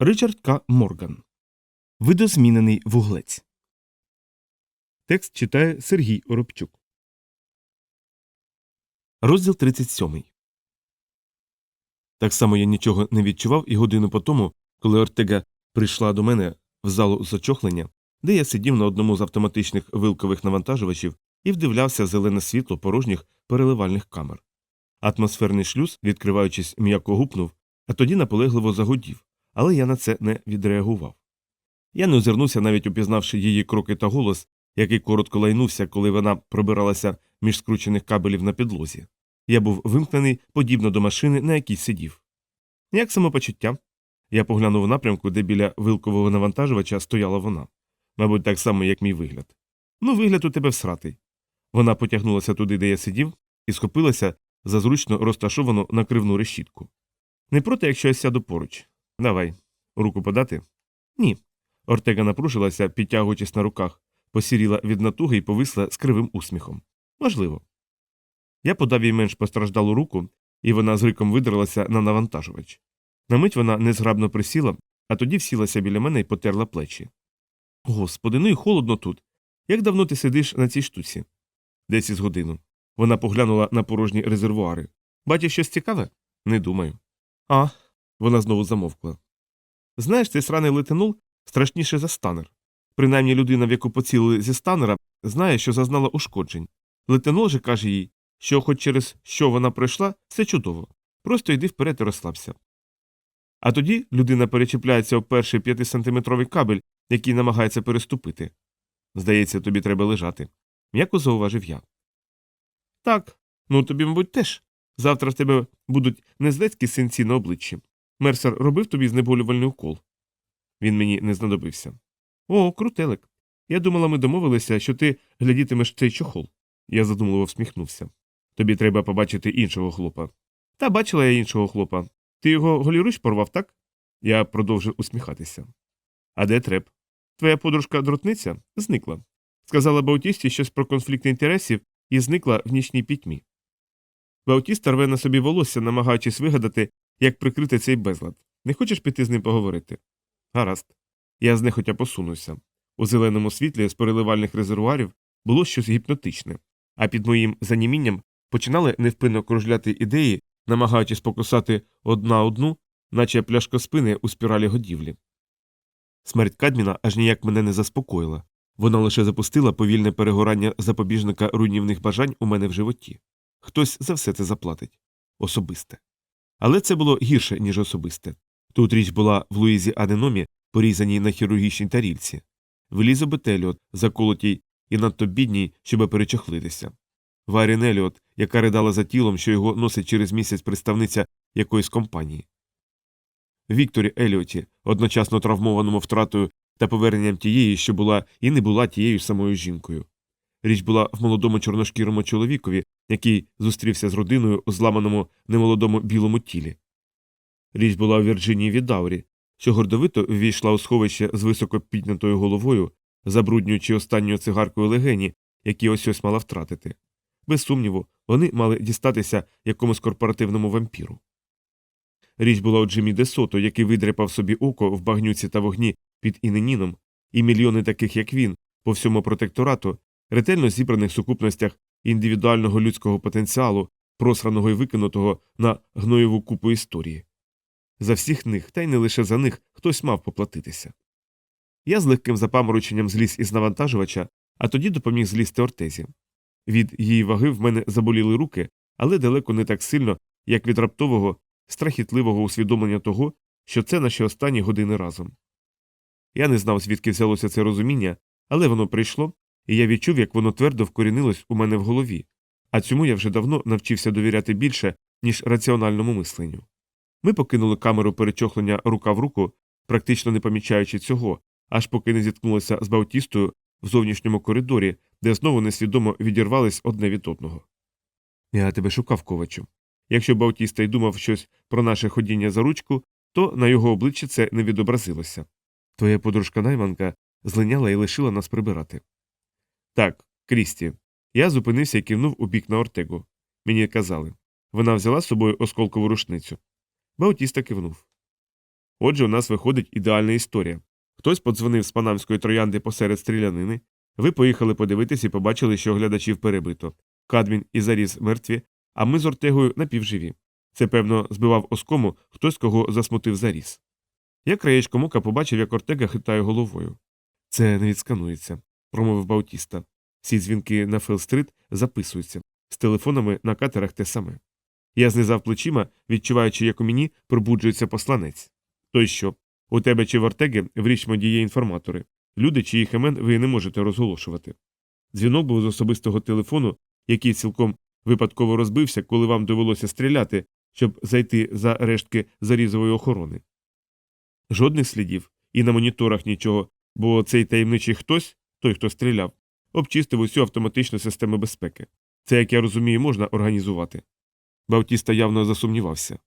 Ричард К. Морган. Видозмінений вуглець. Текст читає Сергій Оробчук. Розділ 37. Так само я нічого не відчував і годину по тому, коли Ортега прийшла до мене в залу зачохлення, де я сидів на одному з автоматичних вилкових навантажувачів і вдивлявся зелене світло порожніх переливальних камер. Атмосферний шлюз, відкриваючись, м'яко гупнув, а тоді наполегливо загудів, але я на це не відреагував. Я не озирнувся, навіть упізнавши її кроки та голос, який коротко лайнувся, коли вона пробиралася між скручених кабелів на підлозі. Я був вимкнений подібно до машини, на якій сидів. Як самопочуття? Я поглянув у напрямку, де біля вилкового навантажувача стояла вона. Мабуть, так само, як мій вигляд. Ну, вигляд у тебе всратий. Вона потягнулася туди, де я сидів, і схопилася за зручно розташовану накривну решітку. Не проти, якщо я сяду поруч. Давай. Руку подати? Ні. Ортега напружилася, підтягуючись на руках, посіріла від натуги і повисла з кривим усміхом. Можливо. Я подав їй менш постраждалу руку, і вона з риком видралася на навантажувач. На мить вона незграбно присіла, а тоді всілася біля мене і потерла плечі. Господи, ну і холодно тут. Як давно ти сидиш на цій штуці? Десь із годину. Вона поглянула на порожні резервуари. Бачиш щось цікаве? Не думаю. А. Вона знову замовкла. Знаєш, цей сраний летенул страшніше за станер. Принаймні людина, в яку поцілили зі станера, знає, що зазнала ушкоджень. Летенол же каже їй, що, хоч через що вона пройшла, все чудово. Просто йди вперед і розслабся. А тоді людина перечіпляється об перший п'ятисантиметровий кабель, який намагається переступити. Здається, тобі треба лежати. М'яко зауважив я. Так, ну тобі, мабуть, теж. Завтра в тебе будуть незлецькі синці на обличчі. Мерсер робив тобі знеболювальний укол. Він мені не знадобився. О, крутелик. Я думала, ми домовилися, що ти глядітимеш цей чохол. Я задумливо всміхнувся. Тобі треба побачити іншого хлопа. Та бачила я іншого хлопа. Ти його голіруч порвав, так? Я продовжив усміхатися. А де треп? Твоя подружка дротниця зникла. Сказала Баутісті щось про конфлікт інтересів і зникла в нічній пітьмі. Баутіста рве на собі волосся, намагаючись вигадати, як прикрити цей безлад. Не хочеш піти з ним поговорити? Гаразд. Я знехотя посунувся. У зеленому світлі з переливальних резервуарів було щось гіпнотичне, а під моїм занімінням починали невпинно кружляти ідеї, намагаючись покусати одна одну, наче пляшкоспини у спіралі годівлі. Смерть Кадміна аж ніяк мене не заспокоїла. Вона лише запустила повільне перегорання запобіжника руйнівних бажань у мене в животі. Хтось за все це заплатить. Особисте. Але це було гірше, ніж особисте. Тут річ була в Луїзі Аденомі, порізаній на хірургічній тарільці, в Елізабет Еліот, заколотій і надто бідній, щоб перечохлитися, в Айрін Еліот, яка ридала за тілом, що його носить через місяць представниця якоїсь компанії. Вікторі Еліоті, одночасно травмованому втратою та поверненням тієї, що була і не була тією самою жінкою. Річ була в молодому чорношкірому чоловікові, який зустрівся з родиною у зламаному немолодому білому тілі. Річ була у Вірджинії Відаурі, що гордовито ввійшла у сховище з високо піднятою головою, забруднюючи останньою цигаркою легені, які ось ось мала втратити. Без сумніву, вони мали дістатися якомусь корпоративному вампіру. Річ була у Джимі Десото, який видряпав собі око в багнюці та вогні під Іненіном, і мільйони таких, як він, по всьому протекторату, ретельно зібраних сукупностях індивідуального людського потенціалу, просраного і викинутого на гноєву купу історії. За всіх них, та й не лише за них, хтось мав поплатитися. Я з легким запамороченням зліз із навантажувача, а тоді допоміг злізти ортезі. Від її ваги в мене заболіли руки, але далеко не так сильно, як від раптового, страхітливого усвідомлення того, що це наші останні години разом. Я не знав, звідки взялося це розуміння, але воно прийшло, і я відчув, як воно твердо вкорінилось у мене в голові, а цьому я вже давно навчився довіряти більше, ніж раціональному мисленню. Ми покинули камеру перечохлення рука в руку, практично не помічаючи цього, аж поки не зіткнулися з Баутістою в зовнішньому коридорі, де знову несвідомо відірвались одне від одного. Я тебе шукав, ковачу. Якщо Баутіста й думав щось про наше ходіння за ручку, то на його обличчі це не відобразилося. Твоя подружка найманка злиняла і лишила нас прибирати. Так, Крісті. Я зупинився і кивнув у бік на Ортегу. Мені казали. Вона взяла з собою осколкову рушницю. Баутіста кивнув. Отже, у нас виходить ідеальна історія. Хтось подзвонив з панамської троянди посеред стрілянини. Ви поїхали подивитись і побачили, що глядачів перебито. Кадмін і заріз мертві, а ми з Ортегою напівживі. Це, певно, збивав оскому хтось, кого засмутив заріз. Я краєчком ока побачив, як Ортега хитає головою. Це не відсканується, промовив Баутіста. Всі дзвінки на Фелл-стрит записуються, з телефонами на катерах те саме. Я знизав плечима, відчуваючи, як у мені пробуджується посланець. То й що? У тебе чи в Ортеги в Річмонді є інформатори, люди, чиїх імен ви не можете розголошувати. Дзвінок був з особистого телефону, який цілком випадково розбився, коли вам довелося стріляти, щоб зайти за рештки зарізової охорони. Жодних слідів, і на моніторах нічого, бо цей таємничий хтось, той, хто стріляв, обчистив усю автоматичну систему безпеки. Це, як я розумію, можна організувати. Баутіста явно засумнівався.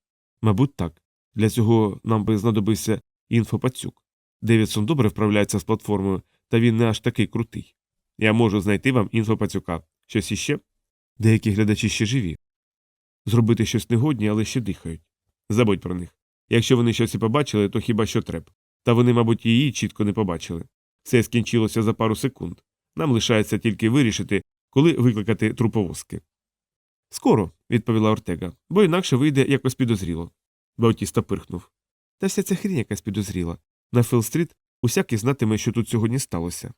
Мабуть, так. Для цього нам би знадобився інфопацюк. Девідсон добре вправляється з платформою, та він не аж такий крутий. Я можу знайти вам інфопацюка. Щось іще? Деякі глядачі ще живі. Зробити щось негодні, але ще дихають. Забудь про них. Якщо вони щось і побачили, то хіба що треп. Та вони, мабуть, її чітко не побачили. Все скінчилося за пару секунд. Нам лишається тільки вирішити, коли викликати труповозки. Скоро, відповіла Ортега, бо інакше вийде якось підозріло. Баутіста пирхнув. Та вся ця хрінь якась підозріла. На Філл-стріт усякий знатиме, що тут сьогодні сталося.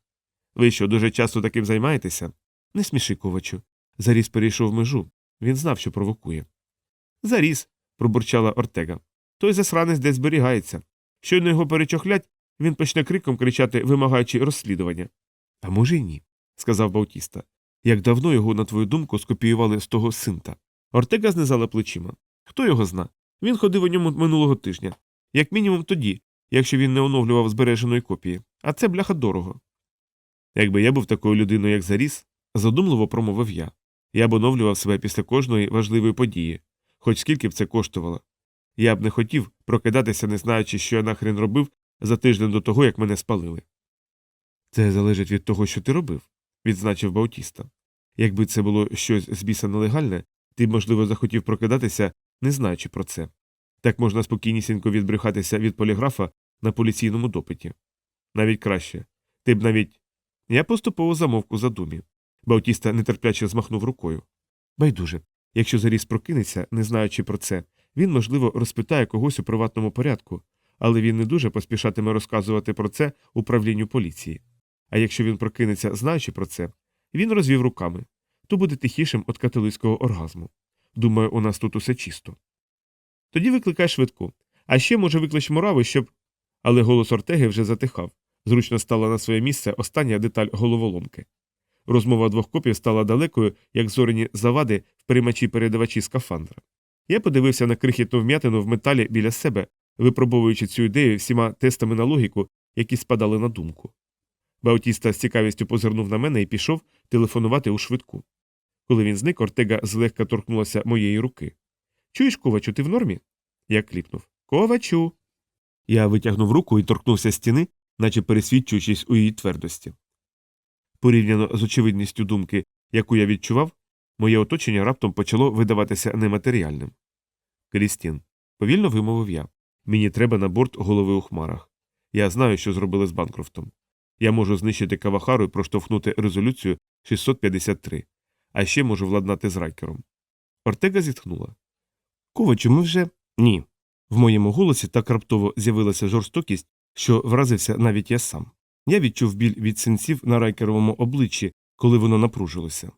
Ви що, дуже часто таким займаєтеся? Не сміши, ковачу. Заріс перейшов межу. Він знав, що провокує. Заріс, пробурчала Ортега. Той засранець десь зберігається. Щойно його перечохлять, він почне криком кричати, вимагаючи розслідування. А може й ні, сказав Баутіста. Як давно його, на твою думку, скопіювали з того синта. Ортега знизала плечима. Хто його зна? Він ходив у ньому минулого тижня, як мінімум тоді, якщо він не оновлював збереженої копії, а це бляха дорого. Якби я був такою людиною, як заріс, задумливо промовив я. Я б оновлював себе після кожної важливої події, хоч скільки б це коштувало. Я б не хотів прокидатися, не знаючи, що я нахрен робив за тиждень до того, як мене спалили. Це залежить від того, що ти робив, відзначив Баутіста. Якби це було щось з біса нелегальне, ти б, можливо, захотів прокидатися, не знаючи про це. Так можна спокійнісінько відбрехатися від поліграфа на поліційному допиті. Навіть краще. Ти б навіть. Я поступово замовк у задумі. Баутіста нетерпляче змахнув рукою. Байдуже, якщо заріс прокинеться, не знаючи про це, він, можливо, розпитає когось у приватному порядку, але він не дуже поспішатиме розказувати про це управлінню поліції. А якщо він прокинеться, знаючи про це, він розвів руками то буде тихішим від католицького оргазму. Думаю, у нас тут усе чисто. Тоді викликай швидку. А ще, може, виклич мурави, щоб. Але голос Ортеги вже затихав. Зручно стала на своє місце остання деталь головоломки. Розмова двох копів стала далекою, як зорені завади в приймачі передавачі скафандра. Я подивився на крихітну вм'ятину в металі біля себе, випробовуючи цю ідею всіма тестами на логіку, які спадали на думку. Баутіста з цікавістю позирнув на мене і пішов телефонувати у швидку. Коли він зник, Ортега злегка торкнулася моєї руки. Чуєш, ковачу, ти в нормі? Я кліпнув. Ковачу. Я витягнув руку і торкнувся стіни, наче пересвідчуючись у її твердості. Порівняно з очевидністю думки, яку я відчував, моє оточення раптом почало видаватися нематеріальним. Крістін, повільно вимовив я. Мені треба на борт голови у хмарах. Я знаю, що зробили з Банкрофтом. Я можу знищити Кавахару і проштовхнути резолюцію 653, а ще можу владнати з райкером. Ортега зітхнула. Ковачу, ми вже. Ні. В моєму голосі так раптово з'явилася жорстокість, що вразився навіть я сам. Я відчув біль від синців на райкеровому обличчі, коли воно напружилося.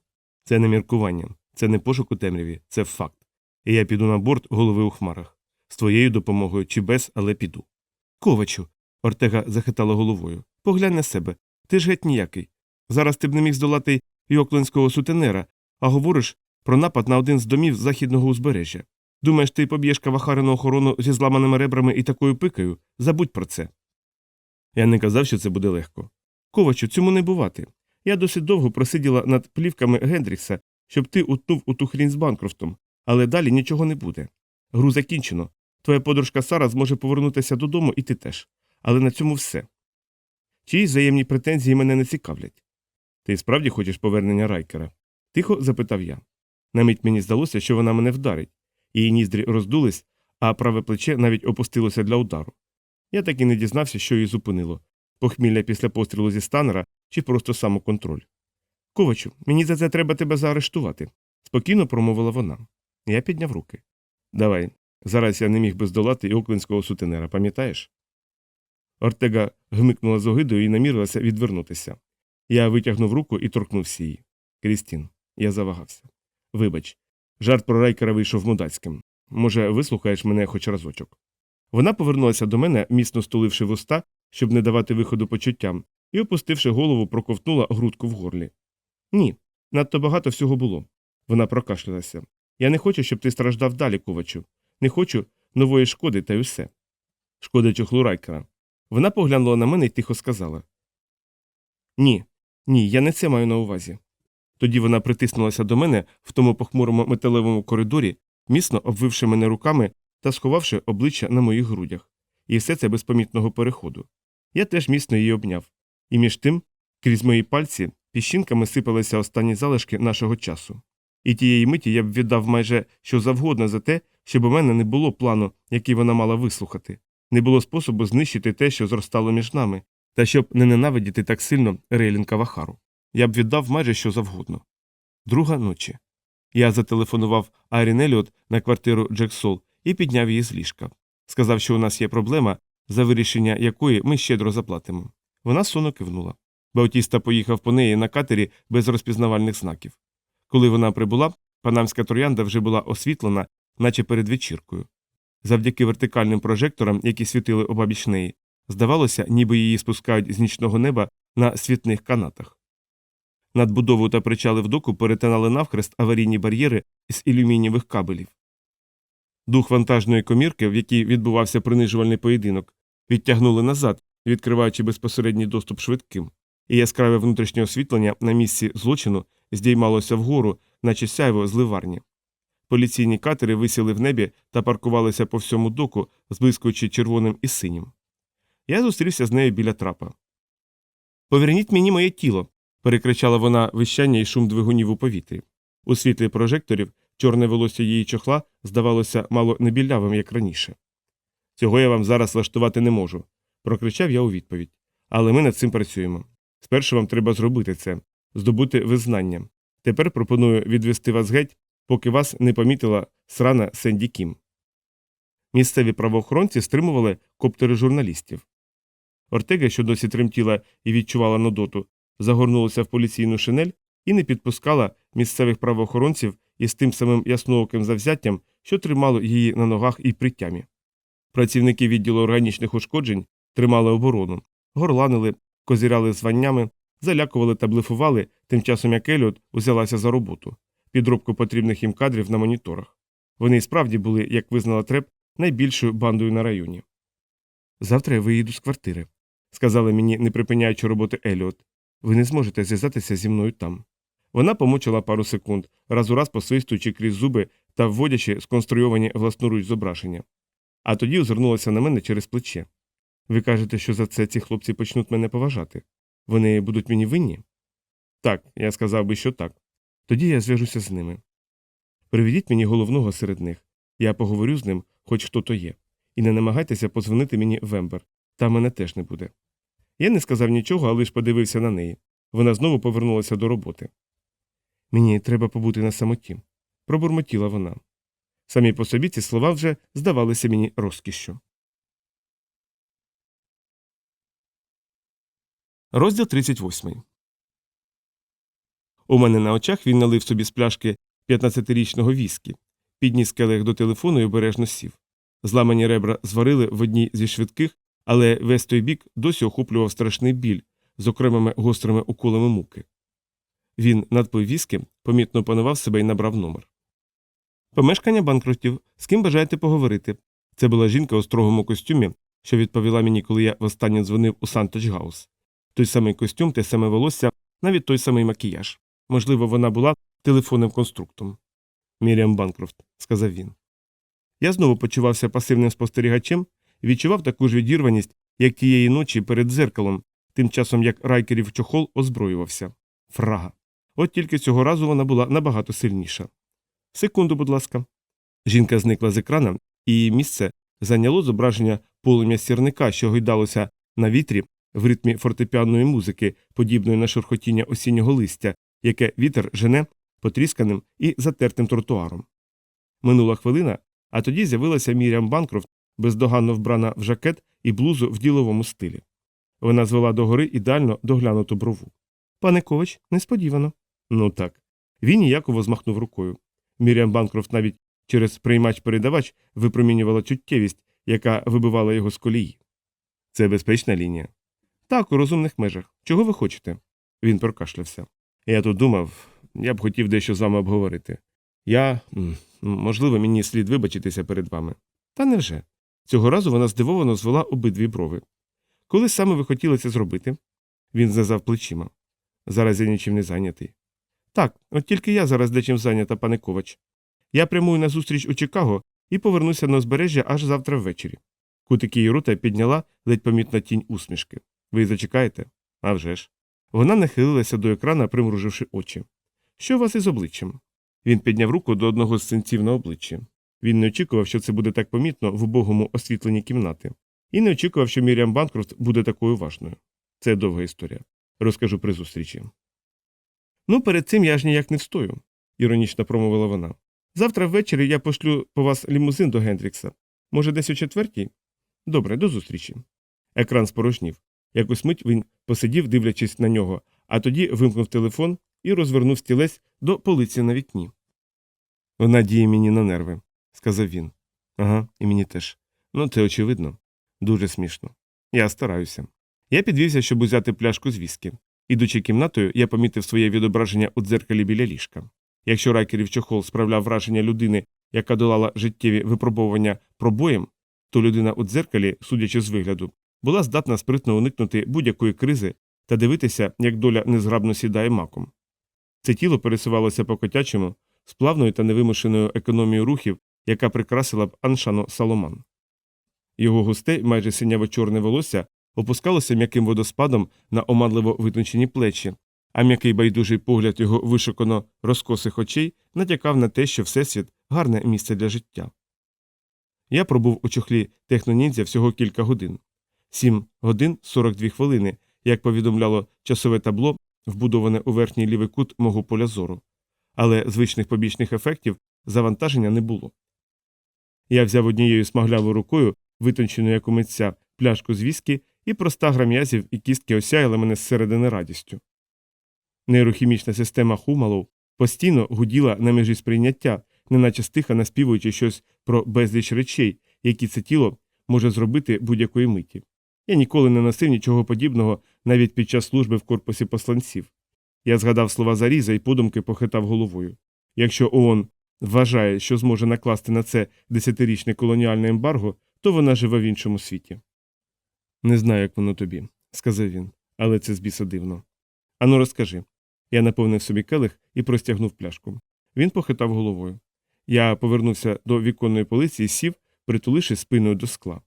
Це не міркування, це не пошук у темряві, це факт. І я піду на борт голови у хмарах. З твоєю допомогою чи без, але піду. Ковачу. Ортега захитала головою. Поглянь на себе. Ти ж геть ніякий. Зараз ти б не міг здолати йоклинського сутенера, а говориш про напад на один з домів західного узбережжя. Думаєш, ти поб'єш кавахарину охорону зі зламаними ребрами і такою пикою? Забудь про це. Я не казав, що це буде легко. Ковачу, цьому не бувати. Я досить довго просиділа над плівками Гендрікса, щоб ти утнув у ту хрінь з Банкрофтом, але далі нічого не буде. Гру закінчено. Твоя подружка Сара зможе повернутися додому, і ти теж. Але на цьому все. Чиїсь взаємні претензії мене не цікавлять. Ти справді хочеш повернення райкера? Тихо запитав я. На мені здалося, що вона мене вдарить. Її ніздрі роздулись, а праве плече навіть опустилося для удару. Я так і не дізнався, що її зупинило похмілля після пострілу зі станера чи просто самоконтроль. Ковачу, мені за це треба тебе заарештувати, спокійно промовила вона. Я підняв руки. Давай, зараз я не міг би здолати і оклинського сутенера, пам'ятаєш? Ортега гмикнула з огидою і намірилася відвернутися. Я витягнув руку і торкнувся її. Крістін, я завагався. Вибач, жарт про райкера вийшов мудацьким. Може, вислухаєш мене хоч разочок. Вона повернулася до мене, міцно стуливши вуста, щоб не давати виходу почуттям, і, опустивши голову, проковтнула грудку в горлі. Ні, надто багато всього було. Вона прокашлялася. Я не хочу, щоб ти страждав далі, ковачу. Не хочу нової шкоди та й усе. Шкода чохлу райкера. Вона поглянула на мене і тихо сказала Ні, ні, я не це маю на увазі. Тоді вона притиснулася до мене в тому похмурому металевому коридорі, міцно обвивши мене руками та сховавши обличчя на моїх грудях, і все це без помітного переходу. Я теж міцно її обняв, і між тим, крізь мої пальці, піщинками сипалися останні залишки нашого часу. І тієї миті я б віддав майже що завгодно за те, щоб у мене не було плану, який вона мала вислухати, не було способу знищити те, що зростало між нами, та щоб не ненавидіти так сильно Рейлінка Вахару. Я б віддав майже що завгодно. Друга ночі. Я зателефонував Айрін Еліот на квартиру Джексол і підняв її з ліжка. Сказав, що у нас є проблема, за вирішення якої ми щедро заплатимо. Вона сонно кивнула. Баутіста поїхав по неї на катері без розпізнавальних знаків. Коли вона прибула, панамська троянда вже була освітлена, наче перед вечіркою. Завдяки вертикальним прожекторам, які світили обабіч неї, здавалося, ніби її спускають з нічного неба на світних канатах. Надбудову та причали в доку перетинали навхрест аварійні бар'єри з ілюмінієвих кабелів. Дух вантажної комірки, в якій відбувався принижувальний поєдинок, відтягнули назад, відкриваючи безпосередній доступ швидким, і яскраве внутрішнє освітлення на місці злочину здіймалося вгору, наче сяйво зливарні. Поліційні катери висіли в небі та паркувалися по всьому доку, зблискуючи червоним і синім. Я зустрівся з нею біля трапа. Поверніть мені моє тіло. перекричала вона вищання і шум двигунів у повітрі. У світлі прожекторів чорне волосся її чохла здавалося мало не білявим, як раніше. Цього я вам зараз влаштувати не можу, прокричав я у відповідь. Але ми над цим працюємо. Спершу вам треба зробити це, здобути визнання. Тепер пропоную відвести вас геть, поки вас не помітила срана Сенді Кім. Місцеві правоохоронці стримували коптери журналістів. Ортега, що досі тремтіла і відчувала нудоту, загорнулася в поліційну шинель і не підпускала місцевих правоохоронців із тим самим яснооким завзяттям, що тримало її на ногах і при тямі. Працівники відділу органічних ушкоджень тримали оборону, горланили, козіряли званнями, залякували та блефували, тим часом як Еліот узялася за роботу, підробку потрібних їм кадрів на моніторах. Вони й справді були, як визнала Треп, найбільшою бандою на районі. Завтра я виїду з квартири, сказала мені, не припиняючи роботи Еліот. Ви не зможете зв'язатися зі мною там. Вона помучила пару секунд, раз у раз посвистуючи крізь зуби та вводячи сконструйовані власноруч зображення. А тоді озирнулася на мене через плече. Ви кажете, що за це ці хлопці почнуть мене поважати. Вони будуть мені винні? Так, я сказав би, що так. Тоді я зв'яжуся з ними. Приведіть мені головного серед них. Я поговорю з ним, хоч хто то є. І не намагайтеся позвонити мені в Ембер. Там мене теж не буде. Я не сказав нічого, а лише подивився на неї. Вона знову повернулася до роботи. Мені треба побути на самоті, пробурмотіла вона. Самі по собі ці слова вже здавалися мені розкішшю. Розділ 38 У мене на очах він налив собі з пляшки 15-річного віскі, підніс келих до телефону і обережно сів. Зламані ребра зварили в одній зі швидких, але весь той бік досі охоплював страшний біль з окремими гострими уколами муки. Він надпив віскі, помітно опанував себе і набрав номер. Помешкання банкрутів. З ким бажаєте поговорити? Це була жінка у строгому костюмі, що відповіла мені, коли я востаннє дзвонив у Санточ Гаус. Той самий костюм, те саме волосся, навіть той самий макіяж. Можливо, вона була телефонним конструктом. Міріам Банкрофт, сказав він. Я знову почувався пасивним спостерігачем і відчував таку ж відірваність, як тієї ночі перед дзеркалом, тим часом як райкерів чохол озброювався. Фрага. От тільки цього разу вона була набагато сильніша. Секунду, будь ласка. Жінка зникла з екрана, і її місце зайняло зображення полум'я сірника, що гойдалося на вітрі в ритмі фортепіанної музики, подібної на шурхотіння осіннього листя, яке вітер жене потрісканим і затертим тротуаром. Минула хвилина, а тоді з'явилася Міріам Банкрофт, бездоганно вбрана в жакет і блузу в діловому стилі. Вона звела догори ідеально доглянуту брову. Пане Ковач, несподівано. Ну так. Він ніяково змахнув рукою. Міріам Банкрофт навіть через приймач-передавач випромінювала чуттєвість, яка вибивала його з колії. Це безпечна лінія. Так, у розумних межах. Чого ви хочете? Він прокашлявся. Я тут думав, я б хотів дещо з вами обговорити. Я. можливо, мені слід вибачитися перед вами. Та невже? Цього разу вона здивовано звела обидві брови. Коли саме ви хотіли це зробити? Він знизав плечима. Зараз я нічим не зайнятий. Так, от тільки я зараз дечим зайнята, пане Ковач. Я прямую на зустріч у Чикаго і повернуся на узбережжя аж завтра ввечері. Кутики її рота підняла ледь помітна тінь усмішки. Ви зачекаєте? А вже ж. Вона нахилилася до екрана, примруживши очі. Що у вас із обличчям? Він підняв руку до одного з синців на обличчі. Він не очікував, що це буде так помітно в убогому освітленні кімнати, і не очікував, що Міріам Банкрофт буде такою уважною. Це довга історія. Розкажу при зустрічі. Ну, перед цим я ж ніяк не встою, іронічно промовила вона. Завтра ввечері я пошлю по вас лімузин до Гендрікса. Може, десь о четвертій? Добре, до зустрічі. Екран спорожнів. Якусь мить він посидів, дивлячись на нього, а тоді вимкнув телефон і розвернув стілець до полиці на вікні. Вона діє мені на нерви, сказав він. Ага, і мені теж. Ну, це очевидно. Дуже смішно. Я стараюся. Я підвівся, щоб узяти пляшку з віскі. Ідучи кімнатою, я помітив своє відображення у дзеркалі біля ліжка. Якщо райкерів чохол справляв враження людини, яка долала життєві випробовування пробоєм, то людина у дзеркалі, судячи з вигляду, була здатна спритно уникнути будь-якої кризи та дивитися, як доля незграбно сідає маком. Це тіло пересувалося по котячому, з плавною та невимушеною економією рухів, яка прикрасила б Аншано Саломан. Його густе, майже синяво-чорне волосся опускалося м'яким водоспадом на оманливо витончені плечі, а м'який байдужий погляд його вишукано розкосих очей натякав на те, що Всесвіт гарне місце для життя. Я пробув у чохлі техноніндзя всього кілька годин. Сім годин 42 хвилини, як повідомляло часове табло, вбудоване у верхній лівий кут мого поля зору. Але звичних побічних ефектів завантаження не було. Я взяв однією смаглявою рукою, витончену як у митця, пляшку з віскі, і проста гра м'язів і кістки осяяли мене зсередини радістю. Нейрохімічна система Хумалов постійно гуділа на межі сприйняття, неначе стиха наспівуючи щось про безліч речей, які це тіло може зробити будь-якої миті. Я ніколи не носив нічого подібного навіть під час служби в корпусі посланців. Я згадав слова Заріза і подумки похитав головою. Якщо ООН вважає, що зможе накласти на це десятирічне колоніальне ембарго, то вона живе в іншому світі. Не знаю, як воно тобі, сказав він, але це збіса дивно. Ану, розкажи. Я наповнив собі келих і простягнув пляшку. Він похитав головою. Я повернувся до віконної полиці і сів, притуливши спиною до скла.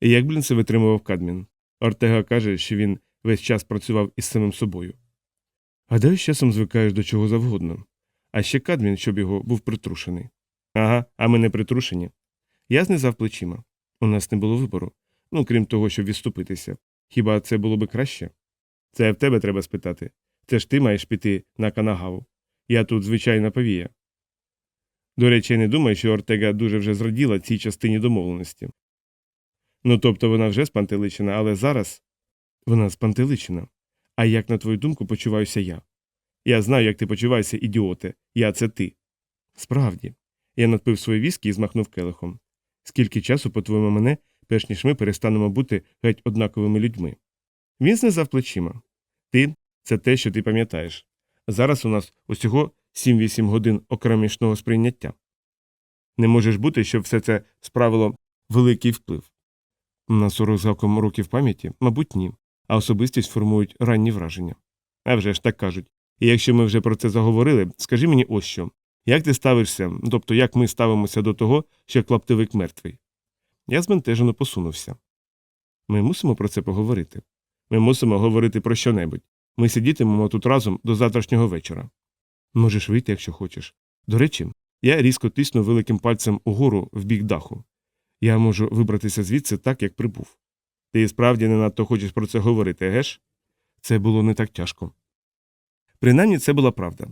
І як блін це витримував Кадмін? Ортега каже, що він весь час працював із самим собою. Гадаю, з часом звикаєш до чого завгодно. А ще Кадмін, щоб його був притрушений. Ага, а ми не притрушені. Я знизав плечима. У нас не було вибору. Ну, крім того, щоб відступитися. Хіба це було би краще? Це в тебе треба спитати. Це ж ти маєш піти на канагаву. Я тут звичайна повія. До речі, я не думаю, що Ортега дуже вже зраділа цій частині домовленості. Ну тобто вона вже спантеличена, але зараз вона спантеличена. А як, на твою думку, почуваюся я? Я знаю, як ти почуваєшся, ідіоте. Я це ти. Справді. Я надпив свої віскі і змахнув келихом. Скільки часу, по-твоєму, мене, перш ніж ми перестанемо бути геть однаковими людьми? Він знизав плечима. Ти це те, що ти пам'ятаєш. Зараз у нас усього 7-8 годин окремішного сприйняття. Не можеш бути, щоб все це справило великий вплив. На 40 заком років пам'яті, мабуть, ні, а особистість формують ранні враження. А вже ж так кажуть. І якщо ми вже про це заговорили, скажи мені ось що. Як ти ставишся, тобто як ми ставимося до того, що клаптивик мертвий? Я збентежено посунувся. Ми мусимо про це поговорити. Ми мусимо говорити про що-небудь. Ми сидітимемо тут разом до завтрашнього вечора. Можеш вийти, якщо хочеш. До речі, я різко тиснув великим пальцем угору в бік даху. Я можу вибратися звідси так, як прибув. Ти справді не надто хочеш про це говорити, геш? Це було не так тяжко. Принаймні це була правда.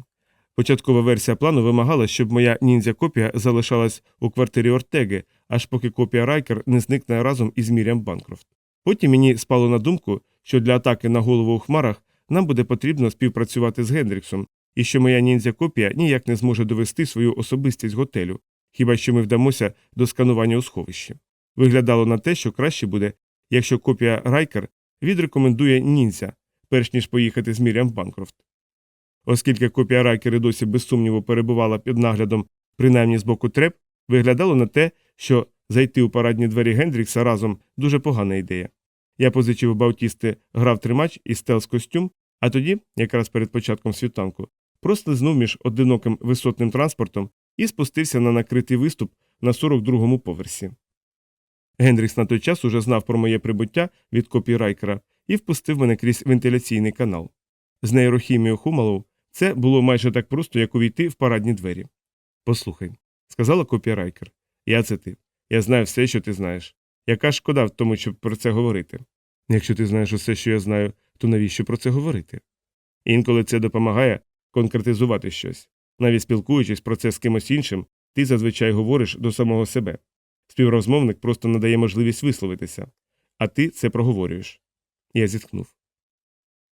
Початкова версія плану вимагала, щоб моя ніндзя копія залишалась у квартирі Ортеги, аж поки копія Райкер не зникне разом із Мір'ям Банкрофт. Потім мені спало на думку, що для атаки на голову у хмарах нам буде потрібно співпрацювати з Гендріксом, і що моя ніндзя копія ніяк не зможе довести свою особистість готелю, хіба що ми вдамося до сканування у сховищі. Виглядало на те, що краще буде, якщо копія Райкер відрекомендує ніндзя, перш ніж поїхати з Мір'ям Банкрофт. Оскільки копія Райкер і досі без сумніву перебувала під наглядом, принаймні з боку треп, виглядало на те, що зайти у парадні двері Гендрікса разом дуже погана ідея. Я позичив у Баутісти грав тримач і стелс костюм, а тоді, якраз перед початком світанку, прослизнув між одиноким висотним транспортом і спустився на накритий виступ на 42-му поверсі. Гендрікс на той час уже знав про моє прибуття від копії Райкера і впустив мене крізь вентиляційний канал. З нейрохімією Хумалов це було майже так просто, як увійти в парадні двері. Послухай, сказала копія Райкер, я це ти. Я знаю все, що ти знаєш. Яка шкода в тому, щоб про це говорити? Якщо ти знаєш усе, що я знаю, то навіщо про це говорити? Інколи це допомагає конкретизувати щось. Навіть спілкуючись про це з кимось іншим, ти зазвичай говориш до самого себе. Співрозмовник просто надає можливість висловитися, а ти це проговорюєш. Я зітхнув.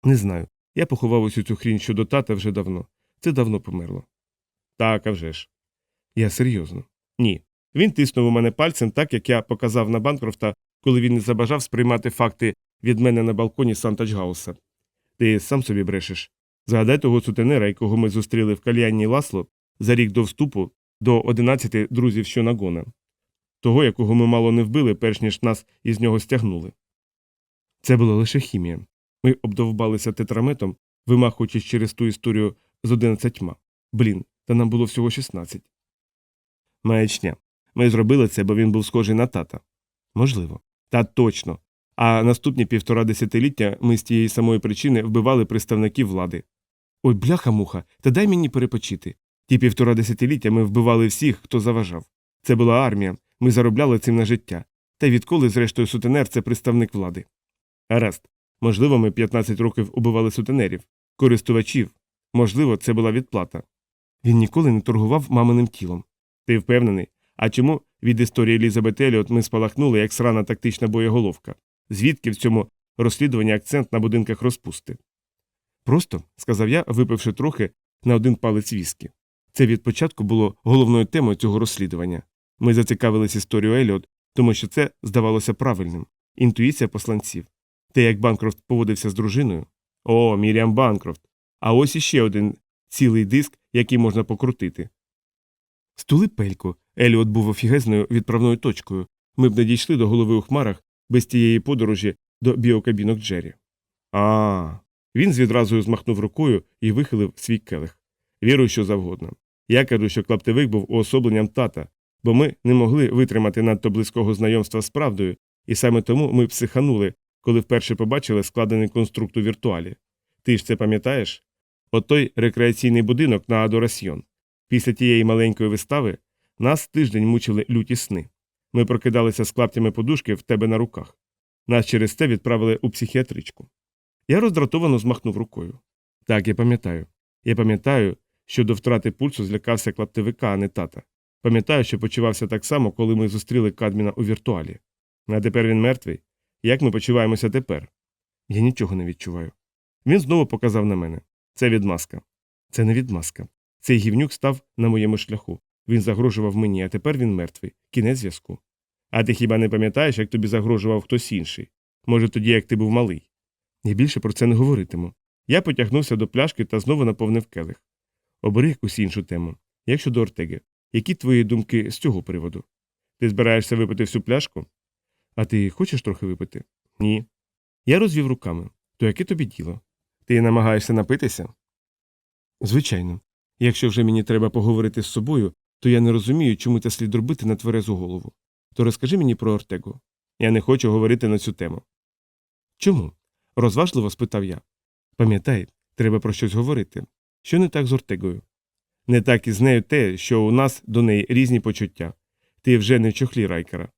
Не знаю. Я поховав усю цю хрінь щодо тата вже давно. Це давно померло. Так, а вже ж. Я серйозно. Ні. Він тиснув у мене пальцем так, як я показав на Банкрофта, коли він не забажав сприймати факти від мене на балконі Сантачгауса. Ти сам собі брешеш. Згадай того сутенера, якого ми зустріли в кальянні Ласло за рік до вступу до 11 друзів Щонагона. Того, якого ми мало не вбили, перш ніж нас із нього стягнули. Це була лише хімія. Ми обдовбалися тетраметом, вимахуючись через ту історію з одинадцятьма. Блін, та нам було всього 16. Маячня. Ми зробили це, бо він був схожий на тата. Можливо. Та точно. А наступні півтора десятиліття ми з тієї самої причини вбивали представників влади. Ой, бляха муха, та дай мені перепочити. Ті півтора десятиліття ми вбивали всіх, хто заважав. Це була армія, ми заробляли цим на життя. Та відколи, зрештою, сутенер це представник влади. Гаразд. Можливо, ми 15 років убивали сутенерів, користувачів. Можливо, це була відплата. Він ніколи не торгував маминим тілом. Ти впевнений? А чому від історії Елізабет Еліот ми спалахнули як срана тактична боєголовка? Звідки в цьому розслідуванні акцент на будинках розпусти? Просто, сказав я, випивши трохи на один палець віскі. Це від початку було головною темою цього розслідування. Ми зацікавились історією Еліот, тому що це здавалося правильним інтуїція посланців. Те, як Банкрофт поводився з дружиною. О, Міріам Банкрофт. А ось іще один цілий диск, який можна покрутити. Стули пельку. Еліот був офігезною відправною точкою. Ми б не дійшли до голови у хмарах без тієї подорожі до біокабінок Джері. А. Він з відразу змахнув рукою і вихилив свій келих. Вірую, що завгодно. Я кажу, що клаптевик був уособленням тата, бо ми не могли витримати надто близького знайомства з правдою, і саме тому ми психанули, коли вперше побачили складений конструкт у віртуалі. Ти ж це пам'ятаєш? Отой рекреаційний будинок на Адорасьйон. Після тієї маленької вистави нас тиждень мучили люті сни. Ми прокидалися з клаптями подушки в тебе на руках. Нас через це відправили у психіатричку. Я роздратовано змахнув рукою. Так, я пам'ятаю. Я пам'ятаю, що до втрати пульсу злякався клаптевика, а не тата. Пам'ятаю, що почувався так само, коли ми зустріли Кадміна у віртуалі. А тепер він мертвий. Як ми почуваємося тепер? Я нічого не відчуваю. Він знову показав на мене. Це відмазка. Це не відмазка. Цей гівнюк став на моєму шляху. Він загрожував мені, а тепер він мертвий. Кінець зв'язку. А ти хіба не пам'ятаєш, як тобі загрожував хтось інший? Може, тоді, як ти був малий? Я більше про це не говоритиму. Я потягнувся до пляшки та знову наповнив келих. Обери якусь іншу тему. Як щодо Ортеги, які твої думки з цього приводу? Ти збираєшся випити всю пляшку? А ти хочеш трохи випити? Ні. Я розвів руками. То яке тобі діло? Ти намагаєшся напитися? Звичайно. Якщо вже мені треба поговорити з собою, то я не розумію, чому це слід робити на тверезу голову. То розкажи мені про Ортегу. Я не хочу говорити на цю тему. Чому? розважливо спитав я. Пам'ятай, треба про щось говорити. Що не так з Ортегою? Не так і з нею те, що у нас до неї різні почуття. Ти вже не в чохлі райкера.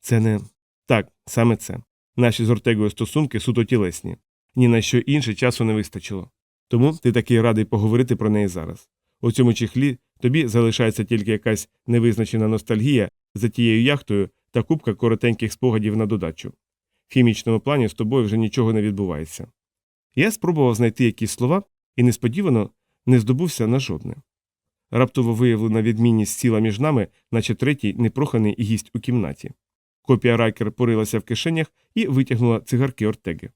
Це не так, саме це. Наші з Ортегою стосунки суто тілесні. Ні на що інше часу не вистачило. Тому ти такий радий поговорити про неї зараз. У цьому чехлі тобі залишається тільки якась невизначена ностальгія за тією яхтою та купка коротеньких спогадів на додачу. В хімічному плані з тобою вже нічого не відбувається. Я спробував знайти якісь слова і несподівано не здобувся на жодне. Раптово виявлена відмінність сіла між нами, наче третій непроханий гість у кімнаті. Копія Райкер порилася в кишенях і витягнула цигарки Ортеги.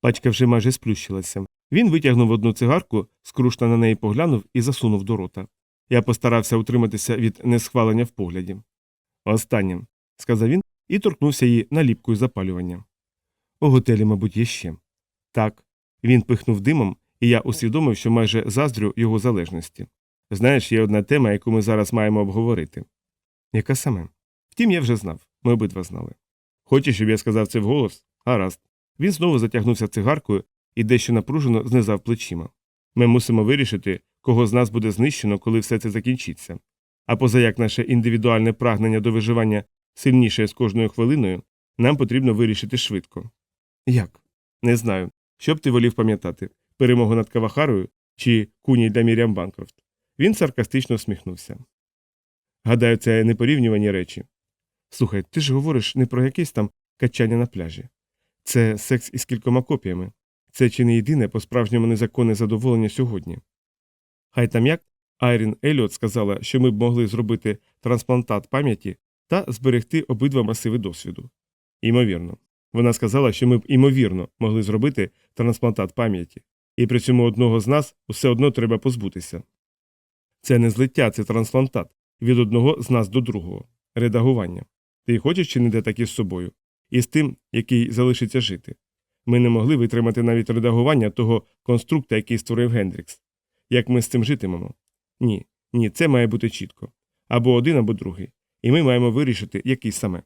Пачка вже майже сплющилася. Він витягнув одну цигарку, скрушно на неї поглянув і засунув до рота. Я постарався утриматися від несхвалення в погляді. Останнім, сказав він і торкнувся її наліпкою запалювання. У готелі, мабуть, є ще. Так. Він пихнув димом, і я усвідомив, що майже заздрю його залежності. Знаєш, є одна тема, яку ми зараз маємо обговорити. Яка саме? Втім, я вже знав, ми обидва знали. Хочеш, щоб я сказав це вголос? Гаразд. Він знову затягнувся цигаркою і дещо напружено знизав плечима. Ми мусимо вирішити, кого з нас буде знищено, коли все це закінчиться. А поза як наше індивідуальне прагнення до виживання сильніше з кожною хвилиною, нам потрібно вирішити швидко. Як? Не знаю. Що б ти волів пам'ятати перемогу над Кавахарою чи куні для Міріам Банкрофт? Він саркастично всміхнувся. Гадаю, це непорівнювані речі. Слухай, ти ж говориш не про якесь там качання на пляжі. Це секс із кількома копіями. Це чи не єдине по справжньому незаконне задоволення сьогодні. Хай там як Айрін Еліот сказала, що ми б могли зробити трансплантат пам'яті та зберегти обидва масиви досвіду. Імовірно. Вона сказала, що ми б імовірно могли зробити трансплантат пам'яті, і при цьому одного з нас все одно треба позбутися. Це не злиття, це трансплантат від одного з нас до другого, редагування. Ти хочеш чинити так із собою, і з тим, який залишиться жити. Ми не могли витримати навіть редагування того конструкта, який створив Гендрікс. Як ми з цим житимемо? Ні, ні, це має бути чітко. Або один, або другий. І ми маємо вирішити, який саме.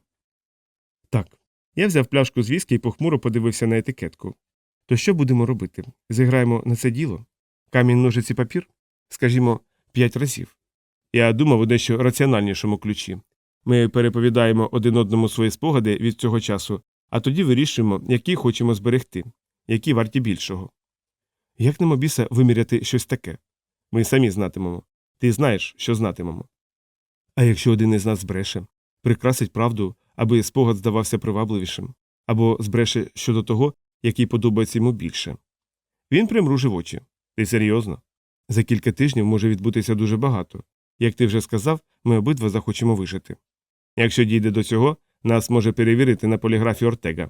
Так. Я взяв пляшку з віскі і похмуро подивився на етикетку. То що будемо робити? Зіграємо на це діло? Камінь ножиці папір? Скажімо, п'ять разів. Я думав у дещо раціональнішому ключі. Ми переповідаємо один одному свої спогади від цього часу, а тоді вирішуємо, які хочемо зберегти, які варті більшого. Як нам обіса виміряти щось таке? Ми самі знатимемо. Ти знаєш, що знатимемо. А якщо один із нас збреше, прикрасить правду, аби спогад здавався привабливішим, або збреше щодо того, який подобається йому більше. Він примружив очі. Ти серйозно? За кілька тижнів може відбутися дуже багато. Як ти вже сказав, ми обидва захочемо вижити. Якщо дійде до цього, нас може перевірити на поліграфі Ортега.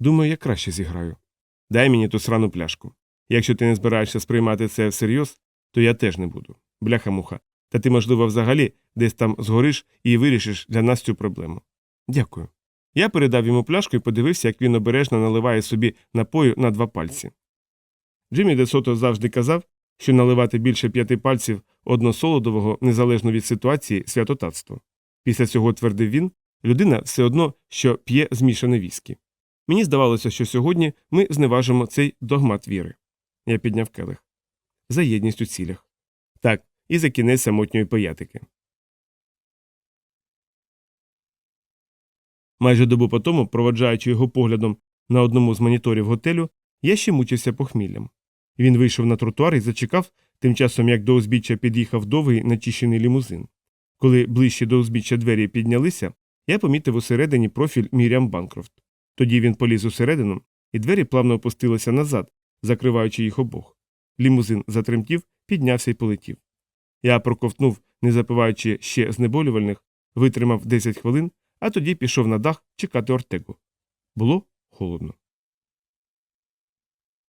Думаю, я краще зіграю. Дай мені ту срану пляшку. Якщо ти не збираєшся сприймати це всерйоз, то я теж не буду. Бляха муха. Та ти, можливо, взагалі десь там згориш і вирішиш для нас цю проблему. Дякую. Я передав йому пляшку і подивився, як він обережно наливає собі напою на два пальці. Джиммі Десото завжди казав, що наливати більше п'яти пальців односолодового, незалежно від ситуації, святотатство. Після цього твердив він, людина все одно, що п'є змішане віскі. Мені здавалося, що сьогодні ми зневажимо цей догмат віри. Я підняв келих. За єдність у цілях. Так, і за кінець самотньої поятики. Майже добу по тому, проводжаючи його поглядом на одному з моніторів готелю, я ще мучився похміллям. Він вийшов на тротуар і зачекав, тим часом як до узбіччя під'їхав довгий начищений лімузин. Коли ближче до узбіччя двері піднялися, я помітив усередині профіль Міріам Банкрофт. Тоді він поліз усередину, і двері плавно опустилися назад, закриваючи їх обох. Лімузин затремтів, піднявся і полетів. Я проковтнув, не запиваючи ще знеболювальних, витримав 10 хвилин, а тоді пішов на дах чекати Ортегу. Було холодно.